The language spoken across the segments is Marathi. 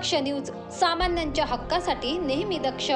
दक्ष न्यूज सामान्यांच्या हक्कासाठी नेहमी दक्ष.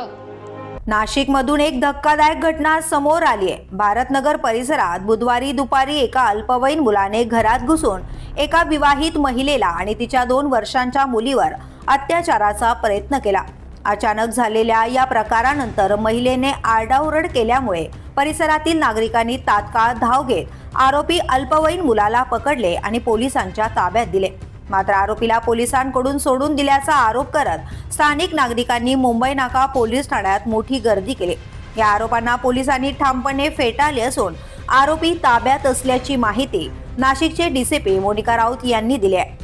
नाशिकमधून एक धक्कादायक घटना समोर आली आहे. भारतनगर परिसरात बुधवारी दुपारी एका अल्पवयीन मुलाने घरात घुसून एका विवाहित महिलेला आणि तिच्या दोन वर्षांच्या मुलीवर अत्याचाराचा प्रयत्न केला. अचानक झालेल्या या प्रकारानंतर महिलेने आरडाओरड केल्यामुळे परिसरातील नागरिकांनी तात्काळ धाव घेत आरोपी अल्पवयीन मुलाला पकडले आणि पोलिसांच्या ताब्यात दिले. मात्र आरोपीला पोलिसांकडून सोडून दिल्याचा आरोप करत स्थानिक नागरिकांनी मुंबई नाका पोलीस ठाण्यात मोठी गर्दी केली. या आरोपांना पोलिसांनी ठामपणे फेटाळले असून आरोपी ताब्यात असल्याची माहिती नाशिकचे डीसीपी मोनिका राऊत यांनी दिली आहे.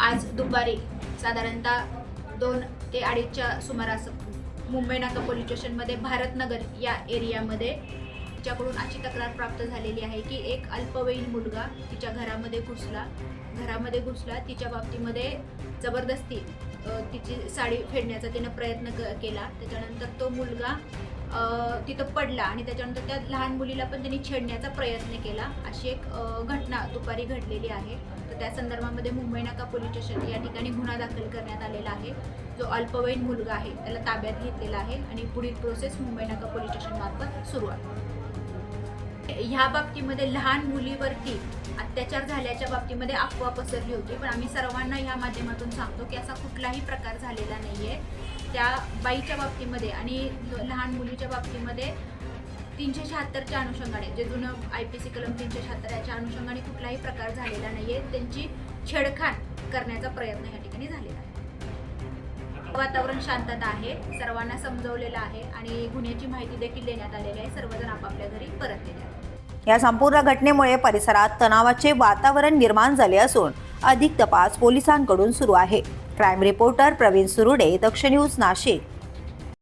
आज दुपारी साधारणतः दोन ते अडीचच्या सुमारास मुंबई नाका पोलीस स्टेशनमध्ये भारतनगर या एरियामध्ये तिच्याकडून अशी तक्रार प्राप्त झालेली आहे की एक अल्पवयीन मुलगा तिच्या घरामध्ये घुसला. घरामध्ये घुसला तिच्या बाबतीमध्ये जबरदस्ती तिची साडी फेडण्याचा तिनं प्रयत्न क केला. त्याच्यानंतर तो मुलगा तिथं पडला आणि त्याच्यानंतर त्या लहान मुलीला पण त्यांनी छेडण्याचा प्रयत्न केला. अशी एक घटना दुपारी घडलेली आहे. तर त्या संदर्भामध्ये मुंबई नाका पोलीस स्टेशन या ठिकाणी गुन्हा दाखल करण्यात आलेला आहे. जो अल्पवयीन मुलगा आहे त्याला ताब्यात घेतलेला आहे आणि पुढील प्रोसेस मुंबई नाका पोलीस स्टेशन मार्फत सुरू आहे. ह्या बाबतीमध्ये लहान मुलीवरती अत्याचार झाल्याच्या बाबतीमध्ये अफवा पसरली होती. पण आम्ही सर्वांना ह्या माध्यमातून सांगतो की असा कुठलाही प्रकार झालेला नाही आहे त्या बाईच्या बाबतीमध्ये आणि लहान मुलीच्या बाबतीमध्ये तीनशे शहात्तरच्या अनुषंगाने जे जुनं आय पी सी कलम तीनशे शहात्तर याच्या अनुषंगाने कुठलाही प्रकार झालेला नाही आहे त्यांची छेडखाण करण्याचा प्रयत्न या ठिकाणी झालेला आहे. वातावरण शांतता आहे सर्वांना समजवलेलं आहे आणि गुन्ह्याची माहिती देखील देण्यात आलेली आहे. सर्वजण आपापल्या घरी परतलेले या संपूर्ण घटनेमुळे परिसरात तणावाचे वातावरण निर्माण झाले असून अधिक तपास पोलिसांकडून सुरू आहे. Crime reporter Praveen Surude Daksh news Nashik.